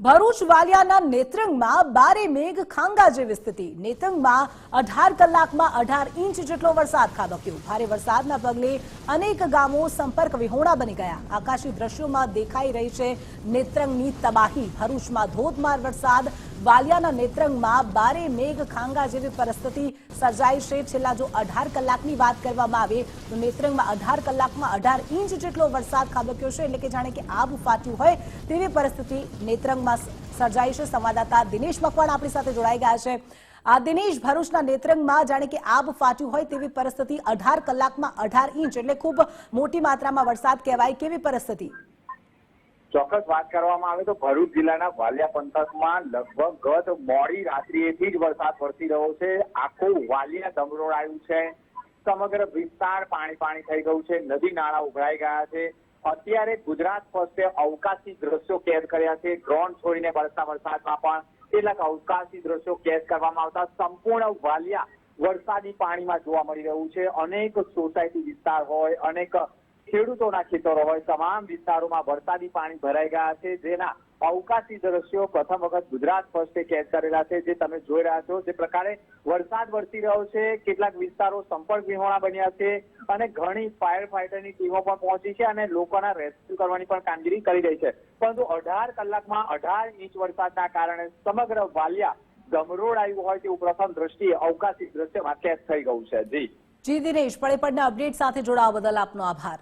ભરૂચ વાલિયાના નેત્રંગમાં બારે મેઘ ખાંગા જેવી સ્થિતિ. નેત્રંગમાં અઢાર કલાકમાં અઢાર ઇંચ જેટલો વરસાદ ખાબક્યો. ભારે વરસાદના પગલે અનેક ગામો સંપર્ક વિહોણા બની ગયા. આકાશી દ્રશ્યોમાં દેખાઈ રહી છે નેત્રંગની તબાહી. ભરૂચમાં ધોધમાર વરસાદ વાલિયાના નેત્રંગમાં બારે મેઘ ખાંગા જેવી પરિસ્થિતિ સર્જાઈ છે. છેલ્લા જો અઢાર કલાકની વાત કરવામાં આવે, તો નેત્રંગમાં અઢાર કલાકમાં અઢાર ઇંચ જેટલો વરસાદ ખાબક્યો છે. એટલે કે જાણે કે આબ ફાટ્યું હોય તેવી પરિસ્થિતિ નેત્રંગમાં સર્જાઈ છે. સંવાદદાતા દિનેશ મકવાણ આપણી સાથે જોડાઈ ગયા છે. આ દિનેશ ભરૂચના નેત્રંગમાં જાણે કે આબ ફાટ્યું હોય તેવી પરિસ્થિતિ અઢાર કલાકમાં અઢાર ઇંચ એટલે ખૂબ મોટી માત્રામાં વરસાદ કહેવાય કેવી પરિસ્થિતિ? ચોક્કસ વાત કરવામાં આવે તો ભરૂચ જિલ્લાના વાલિયા પંથકમાં લગભગ ગત મોડી રાત્રિએથી જ વરસાદ વરસી રહ્યો છે. આખું વાલિયા ધમરોળાયું છે. સમગ્ર વિસ્તાર પાણી પાણી થઈ ગયું છે. નદી નાળા ઉભરાઈ ગયા છે. અત્યારે ગુજરાત ફર્સ્ટે અવકાશી દ્રશ્યો કેદ કર્યા છે. ડ્રોન છોડીને વરસતા વરસાદમાં પણ કેટલાક અવકાશી દ્રશ્યો કેદ કરવામાં આવતા સંપૂર્ણ વાલિયા વરસાદી પાણીમાં જોવા મળી રહ્યું છે. અનેક સોસાયટી વિસ્તાર હોય, અનેક ખેડૂતોના ખેતરો હોય, તમામ વિસ્તારોમાં વરસાદી પાણી ભરાઈ ગયા છે. જેના અવકાશી દ્રશ્યો પ્રથમ વખત ગુજરાત ફર્સ્ટે કેદ કરેલા છે, જે તમે જોઈ રહ્યા છો. જે પ્રકારે વરસાદ વરસી રહ્યો છે, કેટલાક વિસ્તારો સંપર્ક વિહોણા બન્યા છે અને ઘણી ફાયર ફાઈટરની ટીમો પણ પહોંચી છે અને લોકોના રેસ્ક્યુ કરવાની પણ કામગીરી કરી રહી છે. પરંતુ અઢાર કલાકમાં અઢાર ઇંચ વરસાદના કારણે સમગ્ર વાલિયા ગમરોડ આવ્યું હોય તેવું પ્રથમ દ્રષ્ટિએ અવકાશી દ્રશ્યમાં કેદ થઈ ગયું છે. જી. જી દિનેશ પડના અપડેટ સાથે જોડાવા બદલ આપનો આભાર.